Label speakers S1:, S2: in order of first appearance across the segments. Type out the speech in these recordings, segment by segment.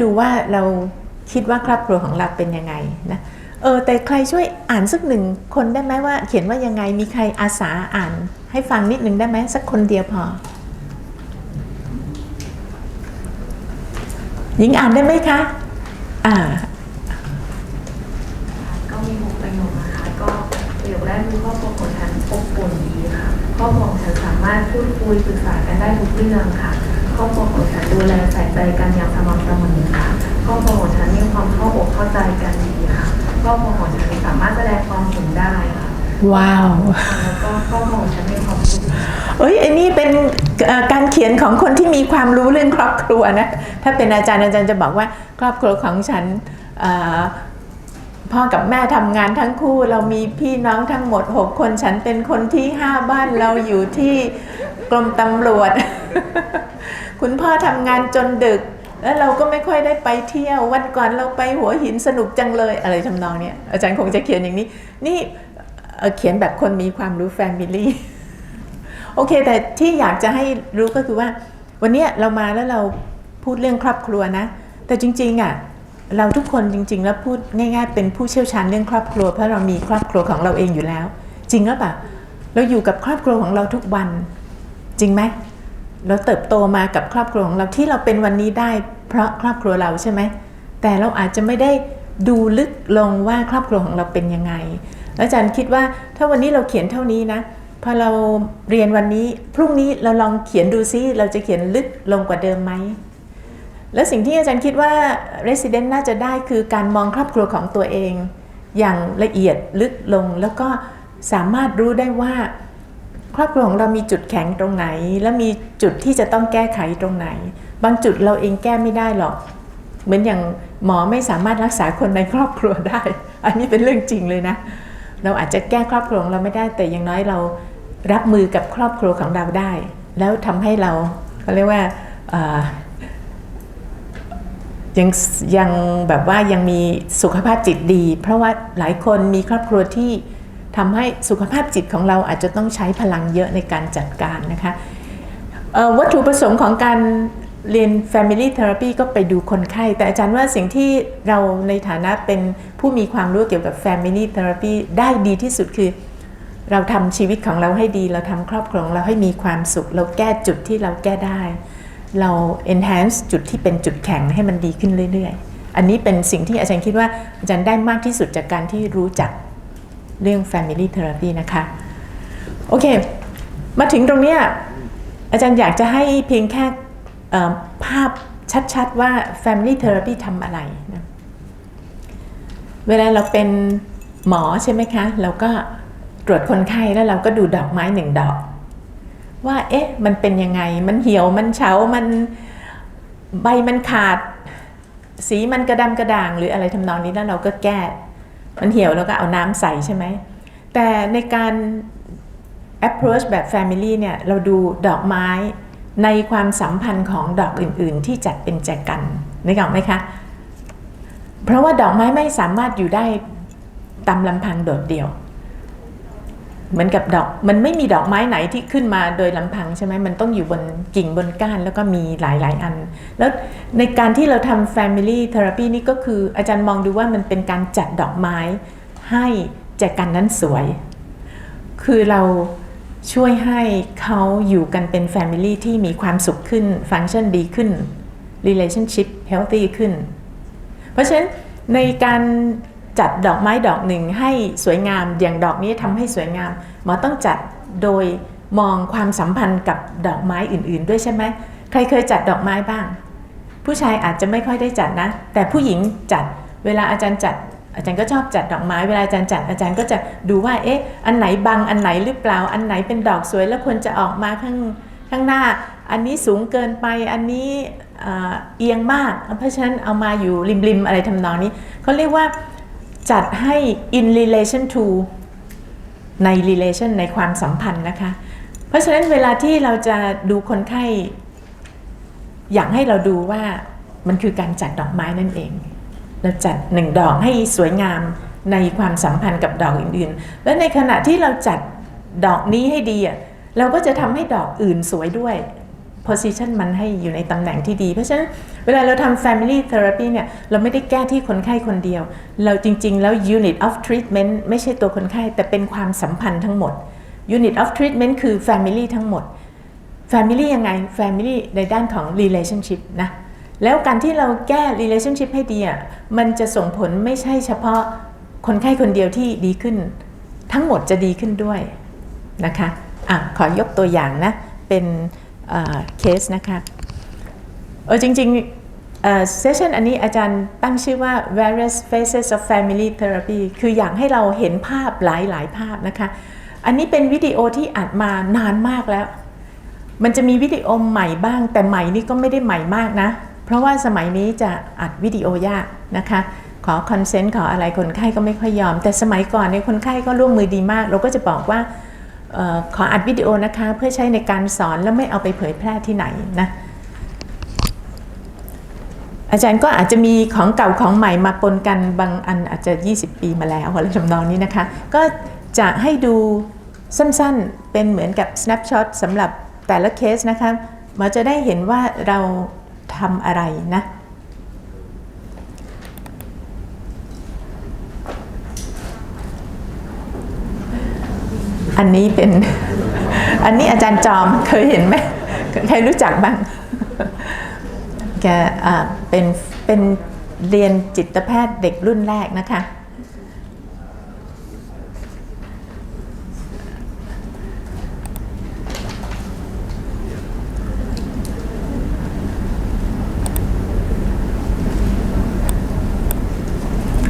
S1: ดูว่าเราคิดว่าครอบครัวของเราเป็นยังไงนะเออแต่ใครช่วยอ่านสักหนึ่งคนได้ไหมว่า เขียนว่ายังไงมีใครอาสาอ่าน ให้ฟังนิดหนึ่งได้ไหมสักคนเดียวพอหญิงอ่านได้ไหมคะอ่า
S2: ก็มีหกประโยคนะคะก็ประโยคแรกคือครอบครัวของฉันอบอุ่นดีค่ะครอบครัวของฉันสามารถพูดคุยปรึกษากันได้ทุกเรื่องค่ะ ครอบครัวของฉันดูแลใส่ใจกันอย่างสม่ำเสมอค่ะครอบครัวของฉันมีความเข้าอกเข้าใจกันดีค่ะครอบครัวของฉันสามารถแสดงความเห็นได้ค่ะ
S1: ว้าว
S2: แล้วก็ครอบครัวของฉันมีความสุข
S1: เอ้ยอันนี้เป็นเอ่อการเขียนของคนที่มีความรู้เรื่องครอบครัวนะ ถ้าเป็นอาจารย์อาจารย์จะบอกว่าครอบครัวของฉันเอ่อพ่อกับแม่ทำงานทั้งคู่เรามีพี่น้องทั้งหมด 6 คนฉันเป็นคนที่ 5 บ้านเราอยู่ที่กรมตำรวจ คุณพ่อทำงานจนดึก แล้วเราก็ไม่ค่อยได้ไปเที่ยววันก่อนเราไปหัวหินสนุกจังเลยอะไรทำนองเนี้ยอาจารย์คงจะเขียนอย่างนี้ นี่เขียนแบบคนมีความรู้แฟมิลี่โอเค แต่ที่อยากจะให้รู้ก็คือว่า วันนี้เรามาแล้วเราพูดเรื่องครอบครัวนะ แต่จริงๆอะเราทุกคนจริง ๆ แล้วพูดง่าย ๆ เป็นผู้เชี่ยวชาญเรื่องครอบครัว เพราะเรามีครอบครัวของเราเองอยู่แล้ว จริงหรือเปล่าเราอยู่กับครอบครัวของเราทุกวัน จริงไหม เราเติบโตมากับครอบครัวของเราที่เราเป็นวันนี้ได้ เพราะครอบครัวเราใช่ไหม แต่เราอาจจะไม่ได้ดูลึกลงว่าครอบครัวของเราเป็นยังไง แล้วอาจารย์คิดว่าถ้าวันนี้เราเขียนเท่านี้นะพอเราเรียนวันนี้พรุ่งนี้เราลองเขียนดูซิเราจะเขียนลึกลงกว่าเดิมไหมและสิ่งที่อาจารย์คิดว่า Resident น่าจะได้คือการมองครอบครัวของตัวเอง อย่างละเอียดลึกลงแล้วก็สามารถรู้ได้ว่า ครอบครัวของเรามีจุดแข็งตรงไหน และมีจุดที่จะต้องแก้ไขตรงไหน บางจุดเราเองแก้ไม่ได้หรอก เหมือนอย่างหมอไม่สามารถรักษาคนในครอบครัวได้ อันนี้เป็นเรื่องจริงเลยนะ เราอาจจะแก้ครอบครัวของเราไม่ได้ แต่อย่างน้อยเรารับมือกับครอบครัวของเราได้ แล้วทำให้เราเขาเรียกว่ายังยังแบบว่ายังมีสุขภาพจิตดี เพราะว่าหลายคนมีครอบครัวที่ ทำให้สุขภาพจิตของเราอาจจะต้องใช้พลังเยอะในการจัดการนะคะวัตถุประสงค์ของการเรียน Family Therapy ก็ไปดูคนไข้ แต่อาจารย์ว่าสิ่งที่เราในฐานะเป็นผู้มีความรู้เกี่ยวกับ Family Therapy ได้ดีที่สุดคือ เราทำชีวิตของเราให้ดี เราทำครอบครัวของเราให้มีความสุข เราแก้จุดที่เราแก้ได้ เรา enhance จุดที่เป็นจุดแข็งให้มันดีขึ้นเรื่อย ๆ อันนี้เป็นสิ่งที่อาจารย์คิดว่าอาจารย์ได้มากที่สุดจากการที่รู้จัก เรื่อง Family Therapy นะคะ โอเค มาถึงตรงนี้อาจารย์อยากจะให้เพียงแค่ภาพชัดๆว่า Family Therapy ทำอะไรนะเวลาเราเป็นหมอใช่ไหมคะ เราก็ตรวจคนไข้แล้วเราก็ดูดอกไม้หนึ่งดอก ว่าเอ๊ะมันเป็นยังไง มันเหี่ยวมันเฉา มันใบมันขาด สีมันกระดำกระด่างหรืออะไรทำนองนี้แล้วเราก็แก้ มันเหี่ยวแล้วก็เอาน้ำใส่ใช่ไหม แต่ในการ approach แบบ family เนี่ย เราดูดอกไม้ในความสัมพันธ์ของดอกอื่น ๆ ที่จัดเป็นแจกันนึกออกไหมคะ เพราะว่าดอกไม้ไม่สามารถอยู่ได้ตามลำพังโดดเดี่ยว เหมือนกับดอกมันไม่มีดอกไม้ไหนที่ขึ้นมาโดยลำพังใช่ไหมมันต้องอยู่บนกิ่งบนก้านแล้วก็มีหลาย ๆ อัน แล้วในการที่เราทำ family therapy นี่ก็คืออาจารย์มองดูว่ามันเป็นการจัดดอกไม้ให้แจกันนั้นสวย คือเราช่วยให้เขาอยู่กันเป็น family ที่มีความสุขขึ้นฟังก์ชันดีขึ้น relationship healthy ขึ้น เพราะฉะนั้นในการ จัดดอกไม้ดอกหนึ่งให้สวยงามอย่างดอกนี้ทำให้สวยงาม หมอต้องจัดโดยมองความสัมพันธ์กับดอกไม้อื่น ๆ ด้วยใช่ไหมใครเคยจัดดอกไม้บ้าง ผู้ชายอาจจะไม่ค่อยได้จัดนะ แต่ผู้หญิงจัดเวลาอาจารย์จัดอาจารย์ก็ชอบจัดดอกไม้เวลาอาจารย์จัดอาจารย์ก็จะดูว่าเอ๊ะอันไหนบังอันไหนหรือเปล่าอันไหนเป็นดอกสวยแล้วควรจะออกมาข้างข้างหน้า อันนี้สูงเกินไปอันนี้เอียงมาก เพราะฉะนั้นเอามาอยู่ริมๆอะไรทำนองนี้เขาเรียกว่า จัดให้ in relation to ใน relation ในความสัมพันธ์นะคะ เพราะฉะนั้นเวลาที่เราจะดูคนไข้ อยากให้เราดูว่ามันคือการจัดดอกไม้นั่นเอง เราจัดหนึ่งดอกให้สวยงามในความสัมพันธ์กับดอกอื่นๆ และในขณะที่เราจัดดอกนี้ให้ดีอะเราก็จะทำให้ดอกอื่นสวยด้วย position มันให้อยู่ในตำแหน่งที่ดี เพราะฉะนั้นเวลาเราทำ family therapy เนี่ย เราไม่ได้แก้ที่คนไข้คนเดียว เราจริง ๆ แล้ว unit of treatment ไม่ใช่ตัวคนไข้ แต่เป็นความสัมพันธ์ทั้งหมด unit of treatment คือ family ทั้งหมด family ยังไง family ในด้านของ relationship นะ แล้วการที่เราแก้ relationship ให้ดีอะ มันจะส่งผลไม่ใช่เฉพาะคนไข้คนเดียวที่ดีขึ้น ทั้งหมดจะดีขึ้นด้วยนะคะ อะ ขอยกตัวอย่างนะ เป็น เคสนะคะเออจริงๆเซสชันอันนี้อาจารย์ตั้งชื่อว่า various phases of family therapy คืออยากให้เราเห็นภาพหลายๆ ภาพนะคะ อันนี้เป็นวิดีโอที่อัดมานานมากแล้ว มันจะมีวิดีโอใหม่บ้าง แต่ใหม่นี่ก็ไม่ได้ใหม่มากนะ เพราะว่าสมัยนี้จะอัดวิดีโอยากนะคะขอคอนเซนต์ขออะไรคนไข้ก็ไม่ค่อยยอม แต่สมัยก่อนเนี่ยคนไข้ก็ร่วมมือดีมาก เราก็จะบอกว่า ขออัดวิดีโอนะคะเพื่อใช้ในการสอนแล้วไม่เอาไปเผยแพร่ที่ไหนนะอาจารย์ก็อาจจะมีของเก่าของใหม่มาปนกันบางอันอาจจะ 20 ปีมาแล้วอะไรทำนองนี้นะคะ ก็จะให้ดูสั้นๆเป็นเหมือนกับ snapshot สำหรับแต่ละเคสนะคะมาจะได้เห็นว่าเราทำอะไรนะ อันนี้เป็น อันนี้อาจารย์จอมเคยเห็นไหมใครรู้จักบ้าง แกเป็นเป็นเรียนจิตแพทย์เด็กรุ่นแรกนะคะ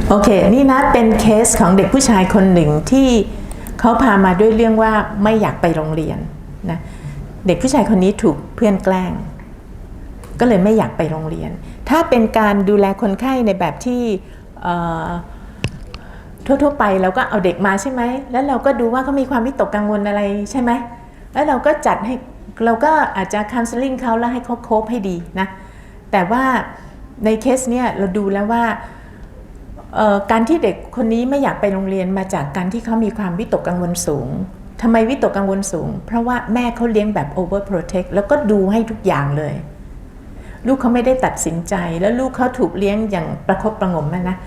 S1: โอเค นี่นะเป็นเคสของเด็กผู้ชายคนหนึ่งที่ เขาพามาด้วยเรื่องว่าไม่อยากไปโรงเรียนนะเด็กผู้ชายคนนี้ถูกเพื่อนแกล้ง ก็เลยไม่อยากไปโรงเรียน ถ้าเป็นการดูแลคนไข้ในแบบที่ทั่วๆไปเราก็เอาเด็กมาใช่ไหม แล้วเราก็ดูว่าเขามีความวิตกกังวลอะไรใช่ไหม แล้วเราก็จัดให้เราก็อาจจะ counseling เขาแล้วให้เขาโคบให้ดีนะ แต่ว่าในเคสเนี่ยเราดูแล้วว่า การที่เด็กคนนี้ไม่อยากไปโรงเรียนมาจากการที่เขามีความวิตกกังวลสูงทำไมวิตกกังวลสูง เพราะว่าแม่เขาเลี้ยงแบบ over protect แล้วก็ดูให้ทุกอย่างเลย ลูกเขาไม่ได้ตัดสินใจ แล้วลูกเขาถูกเลี้ยงอย่างประคบประงมนะ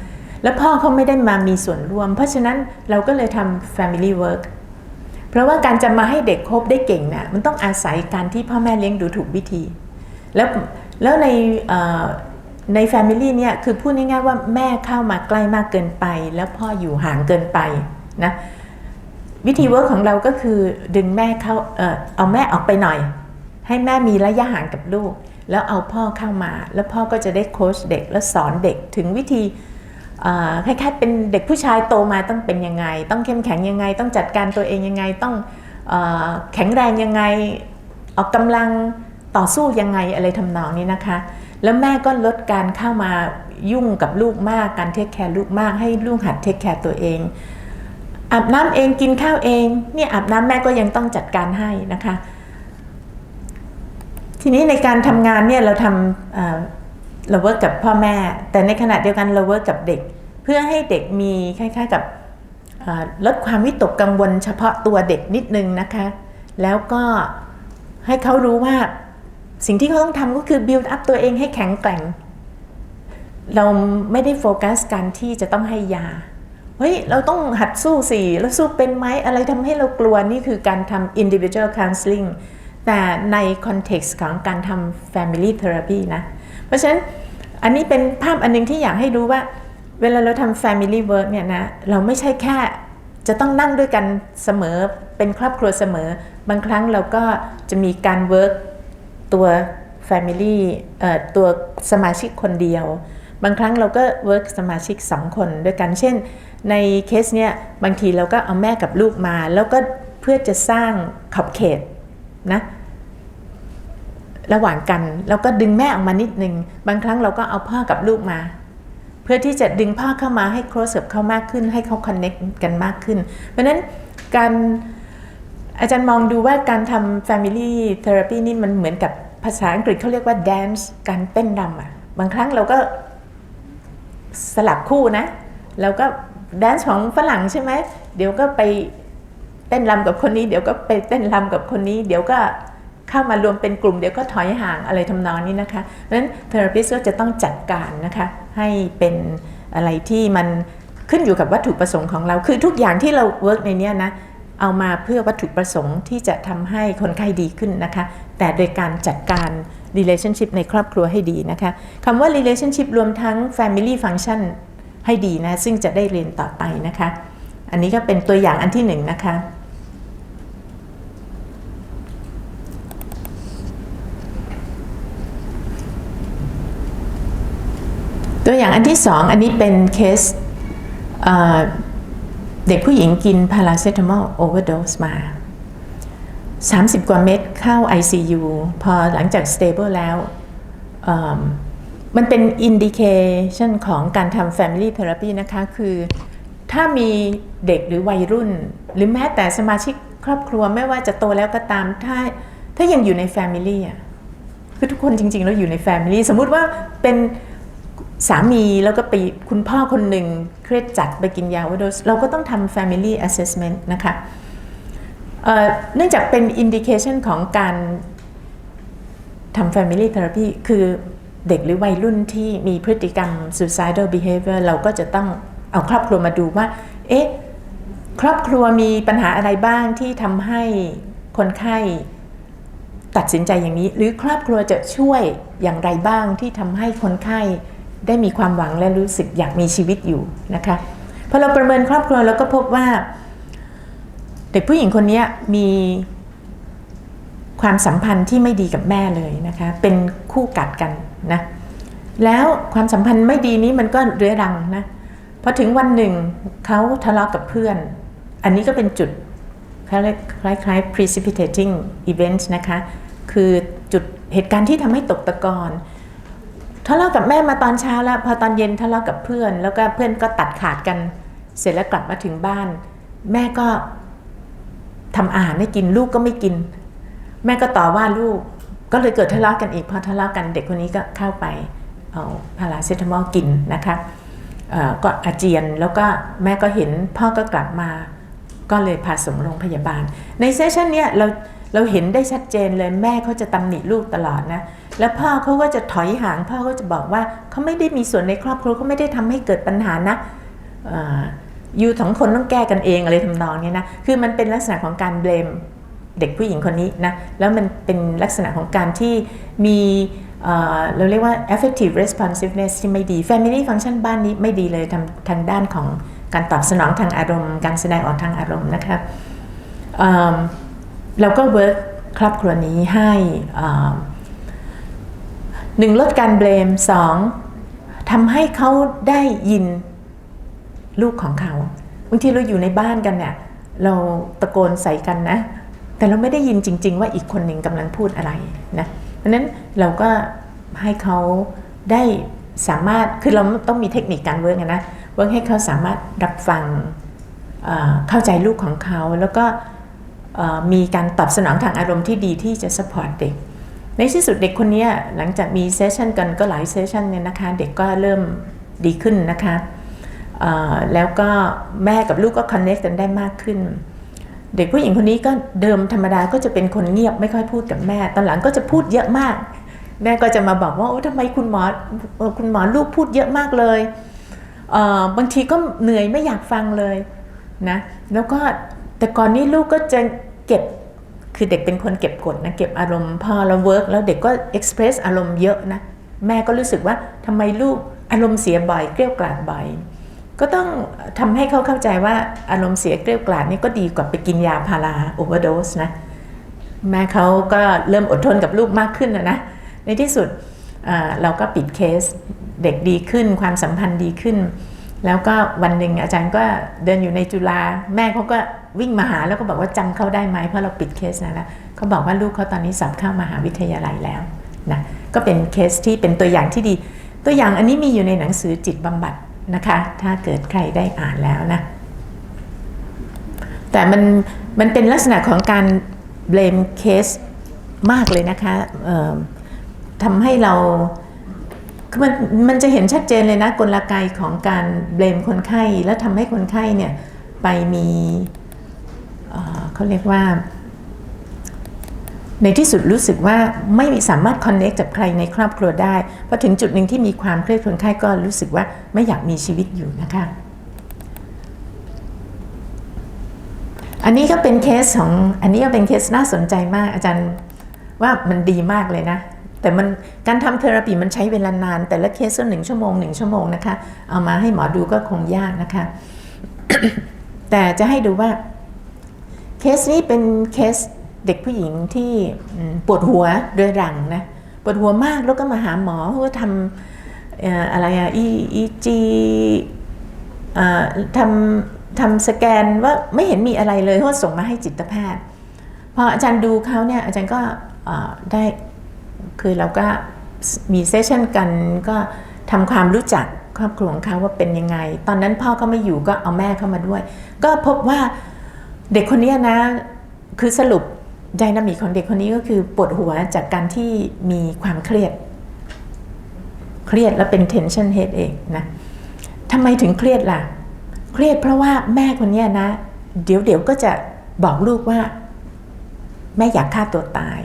S1: แล้วพ่อเขาไม่ได้มามีส่วนร่วม เพราะฉะนั้นเราก็เลยทำ family work เพราะว่าการจะมาให้เด็กคบได้เก่งเนี่ยมันต้องอาศัยการที่พ่อแม่เลี้ยงดูถูกวิธี แล้วแล้วใน ใน Family เนี่ยคือพูดง่ายๆว่าแม่เข้ามาใกล้มากเกินไป แล้วพ่ออยู่ห่างเกินไปนะวิธีเวิร์กของเราก็คือดึงแม่เข้าเออเอาแม่ออกไปหน่อย ให้แม่มีระยะห่างกับลูก แล้วเอาพ่อเข้ามา แล้วพ่อก็จะได้โค้ชเด็กแล้วสอนเด็กถึงวิธีคล้ายๆเป็นเด็กผู้ชายโตมาต้องเป็นยังไง ต้องเข้มแข็งยังไง ต้องจัดการตัวเองยังไง ต้องออแข็งแรงยังไง ออกกำลังต่อสู้ยังไงอะไรทำนองนี้นะคะ แล้วแม่ก็ลดการเข้ามายุ่งกับลูกมากการเทคแคร์ลูกมากให้ลูกหัดเทคแคร์ตัวเอง อาบน้ำเองกินข้าวเองเนี่ยอาบน้ำแม่ก็ยังต้องจัดการให้นะคะ ทีนี้ในการทำงานเนี่ยเราทำเราเวิร์กกับพ่อแม่ แต่ในขณะเดียวกันเราเวิร์กกับเด็ก เพื่อให้เด็กมีคล้ายๆกับลดความวิตกกังวลเฉพาะตัวเด็กนิดนึงนะคะ แล้วก็ให้เขารู้ว่า สิ่งที่เขาต้องทำก็คือ build up ตัวเองให้แข็งแกร่ง เราไม่ได้โฟกัสการที่จะต้องให้ยา เฮ้ย เราต้องหัดสู้สิแล้วสู้เป็นไหมอะไรทำให้เรากลัวนี่คือการทำ individual counseling แต่ในคอนเท็กซ์ของการทำ family therapy นะ เพราะฉะนั้นอันนี้เป็นภาพอันหนึงที่อยากให้รู้ว่า เวลาเราทำ family work เนี่ยนะ เราไม่ใช่แค่จะต้องนั่งด้วยกันเสมอเป็นครอบครัวเสมอ บางครั้งเราก็จะมีการ work ตัว family เอ่อตัวสมาชิกคนเดียว บางครั้งเราก็ work สมาชิก 2 คนด้วยกันเช่น ในเคสเนี้ยบางทีเราก็เอาแม่กับลูกมา แล้วก็เพื่อจะสร้างขอบเขตนะระหว่างกันเราก็ดึงแม่ออกมานิดนึง บางครั้งเราก็เอาพ่อกับลูกมา เพื่อที่จะดึงพ่อเข้ามาให้ close up เข้ามากขึ้น ให้เขา connect กันมากขึ้น เพราะนั้นการ อาจารย์มองดูว่าการทำ family therapy นี่มันเหมือนกับภาษาอังกฤษเขาเรียกว่า dance การเต้นรำอะ บางครั้งเราก็สลับคู่นะ เราก็ dance ของฝรั่งใช่ไหม เดี๋ยวก็ไปเต้นรำกับคนนี้ เดี๋ยวก็ไปเต้นรำกับคนนี้ เดี๋ยวก็เข้ามารวมเป็นกลุ่ม เดี๋ยวก็ถอยห่างอะไรทำนองนี้นะคะ เพราะฉะนั้น therapist ก็จะต้องจัดการนะคะ ให้เป็นอะไรที่มันขึ้นอยู่กับวัตถุประสงค์ของเรา คือทุกอย่างที่เรา work ในเนี้ยนะ เอามาเพื่อวัตถุประสงค์ที่จะทำให้คนไข้ดีขึ้นนะคะ แต่โดยการจัดการ relationship ในครอบครัวให้ดีนะคะคำว่า relationship รวมทั้ง family function ให้ดีนะ ซึ่งจะได้เรียนต่อไปนะคะ อันนี้ก็เป็นตัวอย่างอันที่หนึ่งนะคะตัวอย่างอันที่สองอันนี้เป็นเคส เด็กผู้หญิงกินพาราเซตามอลโอเวอร์โดสมา 30 กว่าเม็ดเข้า ICU พอหลังจาก stable แล้ว มันเป็น indication ของการทำ family therapy นะคะ คือถ้ามีเด็กหรือวัยรุ่น หรือแม้แต่สมาชิกครอบครัวไม่ว่าจะโตแล้วก็ตาม ถ้าถ้ายังอยู่ใน family อะคือทุกคนจริงๆ แล้วอยู่ใน family สมมุติว่าเป็น สามีแล้วก็ไปคุณพ่อคนหนึ่งเครียดจัดไปกินยาว่าโดสเราก็ต้องทำ family assessment นะคะเอ่อเนื่องจากเป็น indication ของการทำ family therapy คือเด็กหรือวัยรุ่นที่มีพฤติกรรม suicidal behavior เราก็จะต้องเอาครอบครัวมาดูว่า เอ๊ะ ครอบครัวมีปัญหาอะไรบ้างที่ทำให้คนไข้ตัดสินใจอย่างนี้ หรือครอบครัวจะช่วยอย่างไรบ้างที่ทำให้คนไข้ ได้มีความหวังและรู้สึกอยากมีชีวิตอยู่นะคะพอเราประเมินครอบครัวเราก็พบว่า เด็กผู้หญิงคนนี้มีความสัมพันธ์ที่ไม่ดีกับแม่เลยนะคะเป็นคู่กัดกันนะแล้วความสัมพันธ์ไม่ดีนี้มันก็เรื้อรังนะพอถึงวันหนึ่งเขาทะเลาะกับเพื่อน อันนี้ก็เป็นจุดเขายคล้ายๆ precipitating event นะคะ คือจุดเหตุการณ์ที่ทำให้ตกตะกอน ทะเลาะกับแม่มาตอนเช้าแล้วพอตอนเย็นทะเลาะกับเพื่อน แล้วก็เพื่อนก็ตัดขาดกัน เสร็จแล้วกลับมาถึงบ้าน แม่ก็ทำอาหารให้กินลูกก็ไม่กิน แม่ก็ต่อว่าลูก ก็เลยเกิดทะเลาะกันอีกพอทะเลาะกันเด็กคนนี้ก็เข้าไปเอาพาราเซตามอลกินนะคะก็อาเจียนแล้วก็แม่ก็เห็นพ่อก็กลับมา ก็เลยพาส่งโรงพยาบาล ในเซสชันเนี้ยเรา เราเห็นได้ชัดเจนเลยแม่เขาจะตำหนิลูกตลอดนะ แล้วพ่อเขาก็จะถอยห่างพ่อก็จะบอกว่าเขาไม่ได้มีส่วนในครอบครัวเขาไม่ได้ทำให้เกิดปัญหานะอยู่สองคนต้องแก้กันเองอะไรทำนองนี้นะ คือมันเป็นลักษณะของการเบลมเด็กผู้หญิงคนนี้นะ แล้วมันเป็นลักษณะของการที่มีเอ่อเราเรียกว่า affective responsiveness ที่ไม่ดี family function บ้านนี้ไม่ดีเลยทางทางด้านของการตอบสนองทางอารมณ์ การแสดงออกทางอารมณ์นะคะ เราก็เวิร์กครอบครัวนี้ให้หนึ่งลดการเบลมสองทำให้เขาได้ยินลูกของเขาบางทีเราอยู่ในบ้านกันเนี่ยเราตะโกนใส่กันนะ แต่เราไม่ได้ยินจริง ๆ ว่าอีกคนหนึ่งกำลังพูดอะไรนะเพราะนั้นเราก็ให้เขาได้สามารถคือเราต้องมีเทคนิคการเวิร์กนะเวิร์กให้เขาสามารถรับฟังเข้าใจลูกของเขาแล้วก็ มีการตอบสนองทางอารมณ์ที่ดีที่จะสปอร์ตเด็ก ในที่สุดเด็กคนนี้หลังจากมีเซสชันกันก็หลายเซสชันเนี่ยนะคะเด็กก็เริ่มดีขึ้นนะคะแล้วก็แม่กับลูกก็คอนเน c t กันได้มากขึ้น เด็กผู้หญิงคนนี้ก็เดิมธรรมดาก็จะเป็นคนเงียบไม่ค่อยพูดกับแม่ ตอนหลังก็จะพูดเยอะมาก แม่ก็จะมาบอกว่าโอ้ทำไมคุณหมอคุณหมอลูกพูดเยอะมากเลยเบางทีก็เหนื่อยไม่อยากฟังเลยนะแล้วก็แต่ก่อนนี้ลูกก็จะ เก็บคือเด็กเป็นคนเก็บกดนะเก็บอารมณ์พอเราเวิร์กแล้วเด็กก็เอ็กซ์เพรสอารมณ์เยอะนะแม่ก็รู้สึกว่าทำไมลูกอารมณ์เสียบ่อยเกลี้ยกล่อมบ่อยก็ต้องทำให้เขาเข้าใจว่าอารมณ์เสียเกลี้ยกล่อมนี่ก็ดีกว่าไปกินยาพาราโอเวอร์โดสนะแม่เขาก็เริ่มอดทนกับลูกมากขึ้นนะนะในที่สุดเราก็ปิดเคสเด็กดีขึ้นความสัมพันธ์ดีขึ้น แล้วก็วันหนึ่งอาจารย์ก็เดินอยู่ในจุฬาแม่เขาก็วิ่งมาหาแล้วก็บอกว่าจำเขาได้ไหมเพราะเราปิดเคสนะแล้วเขาบอกว่าลูกเขาตอนนี้สอบเข้ามหาวิทยาลัยแล้วนะก็เป็นเคสที่เป็นตัวอย่างที่ดี ตัวอย่างอันนี้มีอยู่ในหนังสือจิตบำบัดนะคะ ถ้าเกิดใครได้อ่านแล้วนะแต่มันมันเป็นลักษณะของการ blame case มากเลยนะคะทำให้เรา มันมันจะเห็นชัดเจนเลยนะกลไกของการ blame คนไข้ แล้วทำให้คนไข้เนี่ยไปมีเอ่อเขาเรียกว่า ในที่สุดรู้สึกว่าไม่สามารถคอนเน c t กับใครในครอบครัวได้พอถึงจุดหนึ่งที่มีความเครียดคนไข้ก็รู้สึกว่าไม่อยากมีชีวิตอยู่นะคะ อันนี้ก็เป็นเคสของอันนี้ก็เป็นเคสน่าสนใจมากอาจารย์ว่ามันดีมากเลยนะ แต่มันการทำเทอราปีมันใช้เวลานาน แต่ละเคสก็หนึ่งชั่วโมงหนึ่งชั่วโมงนะคะ เอามาให้หมอดูก็คงยากนะคะ แต่จะให้ดูว่าเคสนี้เป็นเคสเด็กผู้หญิงที่ปวดหัวเรื้อรังนะปวดหัวมากแล้วก็มาหาหมอเขาก็ทำอะไรอะอีจีทำทำสแกนว่าไม่เห็นมีอะไรเลยเขาก็ส่งมาให้จิตแพทย์พออาจารย์ดูเขาเนี่ยอาจารย์ก็ได้ คือเราก็มีเซสชั่นกันก็ทำความรู้จักครอบครัวของเขาว่าเป็นยังไง ตอนนั้นพ่อก็ไม่อยู่ก็เอาแม่เข้ามาด้วย ก็พบว่าเด็กคนนี้นะ คือสรุปไดนามิกของเด็กคนนี้ก็คือปวดหัวจากการที่มีความเครียด เครียดแล้วเป็น tension headache นะทำไมถึงเครียดล่ะ เครียดเพราะว่าแม่คนนี้นะ เดี๋ยวเดี๋ยวก็จะบอกลูกว่า แม่อยากฆ่าตัวตาย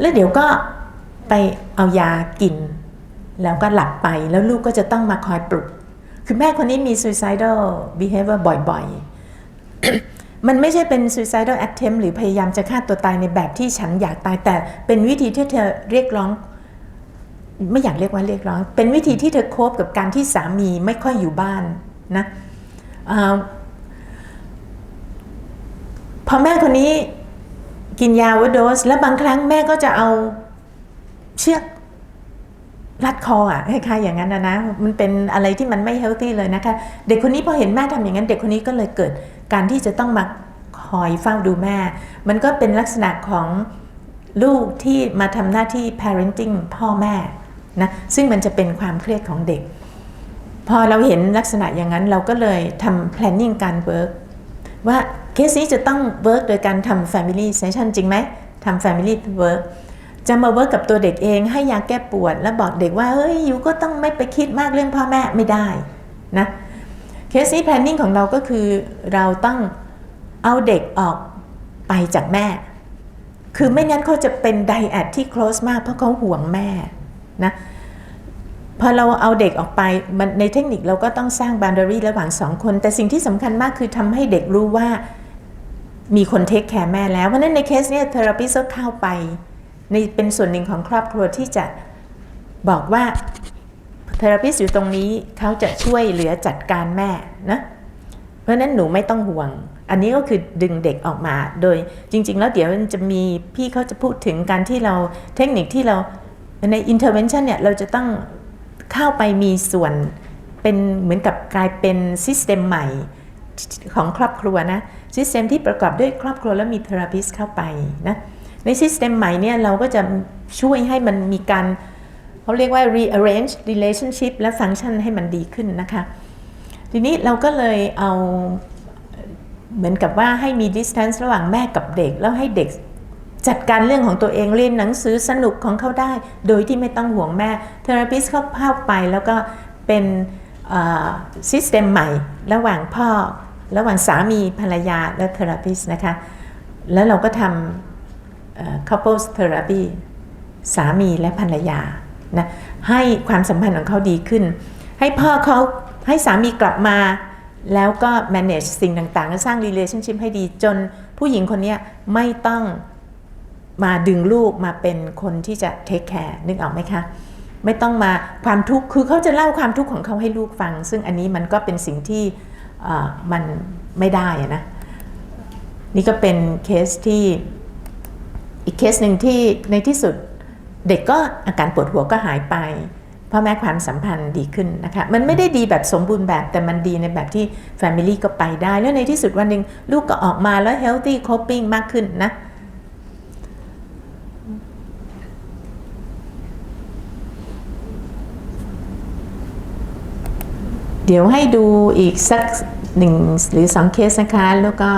S1: แล้วเดี๋ยวก็ไปเอายากิน แล้วก็หลับไปแล้วลูกก็จะต้องมาคอยปลุก คือแม่คนนี้มี suicidal behavior บ่อยๆ มันไม่ใช่เป็น suicidal attempt หรือพยายามจะฆ่าตัวตายในแบบที่ฉันอยากตายแต่เป็นวิธีที่เธอเรียกร้อง ไม่อยากเรียกว่าเรียกร้อง เป็นวิธีที่เธอโคบกับการที่สามีไม่ค่อยอยู่บ้านนะอ่าพอแม่คนนี้ กินยาว่าโดส แล้วบางครั้งแม่ก็จะเอาเชือกรัดคออะคล้ายๆอย่างนั้นนะนะ มันเป็นอะไรที่มันไม่เฮลตี้เลยนะคะ เด็กคนนี้พอเห็นแม่ทำอย่างนั้น เด็กคนนี้ก็เลยเกิดการที่จะต้องมาคอยเฝ้าดูแม่ มันก็เป็นลักษณะของลูกที่มาทำหน้าที่ parenting พ่อแม่นะ ซึ่งมันจะเป็นความเครียดของเด็ก พอเราเห็นลักษณะอย่างนั้นเราก็เลยทำ planning การ work ว่า สนี้จะต้อง work โดยการทำ family session จริงไหมทำ family work จะมาเวิร์กกับตัวเด็กเองให้ยาแก้ปวด แล้วบอกเด็กว่าเฮ้ยยูก็ต้องไม่ไปคิดมากเรื่องพ่อแม่ไม่ได้นะเคสนี้ planning ของเราก็คือเราต้องเอาเด็กออกไปจากแม่ คือไม่งั้นเขาจะเป็นไดแอดที่ close มากเพราะเขาห่วงแม่นะพอเราเอาเด็กออกไปในเทคนิคเราก็ต้องสร้าง boundary ระหว่างสองคน แต่สิ่งที่สำคัญมากคือทำให้เด็กรู้ว่า มีคนเทคแคร์แม่แล้ว เพราะนั้นในเคสเนี้ยเทอราปิสเข้าไปในเป็นส่วนหนึ่งของครอบครัวที่จะบอกว่าเทอราปิสอยู่ตรงนี้เขาจะช่วยเหลือจัดการแม่นะเพราะนั้นหนูไม่ต้องห่วง อันนี้ก็คือดึงเด็กออกมาโดยจริง ๆ แล้วเดี๋ยวมันจะมีพี่เขาจะพูดถึงการที่เราเทคนิคที่เราใน intervention เนี่ยเราจะต้องเข้าไปมีส่วนเป็นเหมือนกับกลายเป็น system ใหม่ของครอบครัวนะ system ที่ประกอบด้วยครอบครัวแล้วมี therapist เข้าไปนะใน system ใหม่เนี่ยเราก็จะช่วยให้มันมีการเขาเรียกว่า rearrange relationship และ function ให้มันดีขึ้นนะคะ ทีนี้เราก็เลยเอาเหมือนกับว่าให้มี distance ระหว่างแม่กับเด็ก แล้วให้เด็กจัดการเรื่องของตัวเองเรียนหนังสือสนุกของเขาได้ โดยที่ไม่ต้องห่วงแม่ therapist เข้าเข้าไปแล้วก็เป็นซิสเต็มใหม่ระหว่างพ่อ ระหว่างสามีภรรยาและ therapist นะคะ แล้วเราก็ทำ couples therapy สามีและภรรยานะให้ความสัมพันธ์ของเขาดีขึ้น ให้พ่อเขาให้สามีกลับมา แล้วก็ manage สิ่งต่างๆ และสร้าง relationship ให้ดีจนผู้หญิงคนนี้ไม่ต้องมาดึงลูกมาเป็นคนที่จะ take care นึกออกไหมคะไม่ต้องมาความทุกข์คือเขาจะเล่าความทุกข์ของเขาให้ลูกฟัง ซึ่งอันนี้มันก็เป็นสิ่งที่ มันไม่ได้นะนี่ก็เป็นเคสที่อีกเคสหนึ่งที่ในที่สุดเด็กก็อาการปวดหัวก็หายไปพ่อแม่ความสัมพันธ์ดีขึ้นนะคะมันไม่ได้ดีแบบสมบูรณ์แบบแต่มันดีในแบบที่ Family ก็ไปได้ แล้วในที่สุดวันหนึ่งลูกก็ออกมาแล้ว healthy coping มากขึ้นนะ เดี๋ยวให้ดูอีกสักหนึ่งหรือสองเคสนะคะ แล้วก็